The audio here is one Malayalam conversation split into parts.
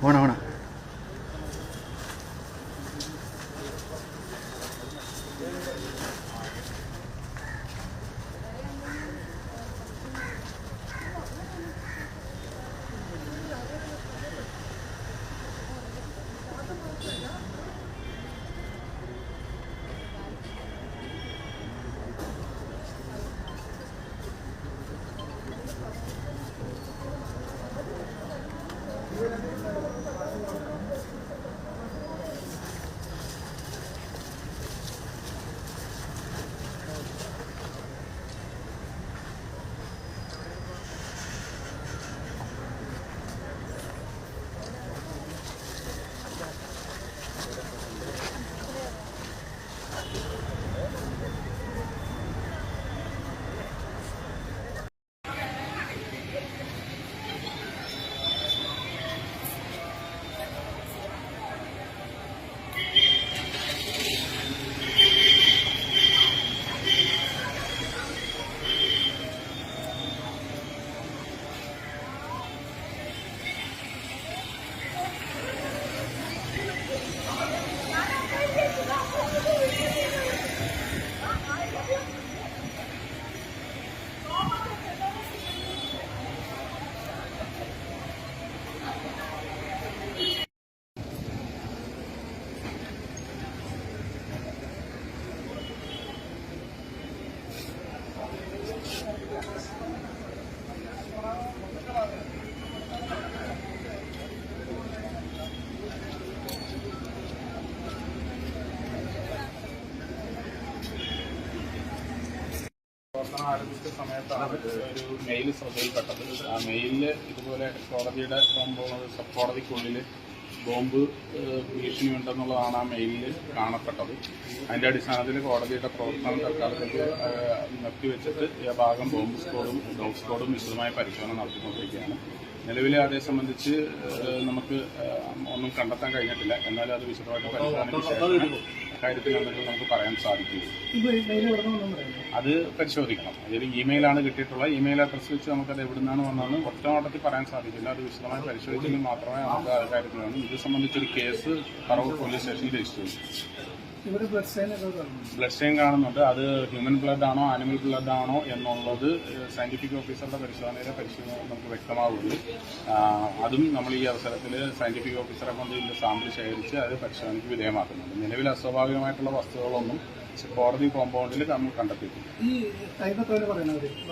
Bueno, bueno. പ്രവർത്തനം ആരംഭിച്ച സമയത്താണ് ഒരു മെയിൽ ശ്രദ്ധയിൽപ്പെട്ടത്. ആ മെയിലിൽ ഇതുപോലെ കോടതിയുടെ കോമ്പൗണ്ട് സബ് കോടതിക്കുള്ളിൽ ബോംബ് ഭീഷണി ഉണ്ടെന്നുള്ളതാണ് ആ മെയിലിൽ കാണപ്പെട്ടത്. അതിന്റെ അടിസ്ഥാനത്തിൽ കോടതിയുടെ പ്രവർത്തനം തൽക്കാലത്തിൽ ഏഹ്, നിർത്തിവെച്ചിട്ട് ഈ ഭാഗം ബോംബ് സ്ക്വാഡും ഡോഗ് സ്ക്വാഡും വിശദമായ പരിശോധന നടത്തിക്കൊണ്ടിരിക്കുകയാണ്. നിലവിലെ അതേ സംബന്ധിച്ച് നമുക്ക് ഒന്നും കണ്ടെത്താൻ കഴിഞ്ഞിട്ടില്ല. എന്നാലും അത് വിശദമായിട്ട് പരിശോധനയ്ക്ക് ശേഷം കാര്യത്തിൽ എന്തെങ്കിലും നമുക്ക് പറയാൻ സാധിക്കും അത് പരിശോധിക്കണം. അതിൽ ഇമെയിലാണ് കിട്ടിയിട്ടുള്ളത്. ഇമെയിൽ അഡ്രസ്സ് വെച്ച് നമുക്കത് എവിടെ നിന്നാണ് വന്നതെന്ന് ഒറ്റനോട്ടത്തിൽ പറയാൻ സാധിക്കില്ല. അത് വിശദമായി പരിശോധിച്ചെങ്കിൽ മാത്രമേ നമുക്ക് ആ കാര്യത്തിലാണ് വേണം ഇത് സംബന്ധിച്ചൊരു കേസ് പറവൂർ പോലീസ് സ്റ്റേഷനിൽ രജിസ്റ്റർ ചെയ്തു. ബ്ലഡ് സ്റ്റെയിൻ കാണുന്നുണ്ട്. അത് ഹ്യൂമൻ ബ്ലഡ് ആണോ ആനിമൽ ബ്ലഡ് ആണോ എന്നുള്ളത് സയന്റിഫിക് ഓഫീസറുടെ പരിശോധനയിലെ പരിശോധന നമുക്ക് വ്യക്തമാവുള്ളൂ അതും നമ്മൾ ഈ അവസരത്തിൽ സയന്റിഫിക് ഓഫീസറെ കൊണ്ട് ഇതിന്റെ സാമ്പിൾ ശേഖരിച്ച് അത് പരിശോധനയ്ക്ക് വിധേയമാക്കുന്നുണ്ട്. നിലവിൽ അസ്വാഭാവികമായിട്ടുള്ള വസ്തുക്കളൊന്നും കോടതി കോമ്പൗണ്ടിൽ നമ്മൾ കണ്ടെത്തിയിട്ടില്ല.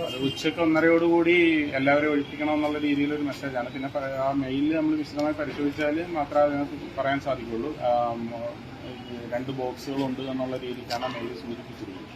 അത് ഉച്ചയ്ക്ക് ഒന്നരയോടുകൂടി എല്ലാവരും ഒഴിപ്പിക്കണം എന്നുള്ള രീതിയിലൊരു മെസ്സേജാണ്. പിന്നെ ആ മെയിലിൽ നമ്മൾ വിശദമായി പരിശോധിച്ചാൽ മാത്രമേ അതിനകത്ത് പറയാൻ സാധിക്കുള്ളൂ. രണ്ട് ബോക്സുകളുണ്ട് എന്നുള്ള രീതിക്കാണ് മെയിൽ സൂചിപ്പിച്ചിരിക്കുന്നത്.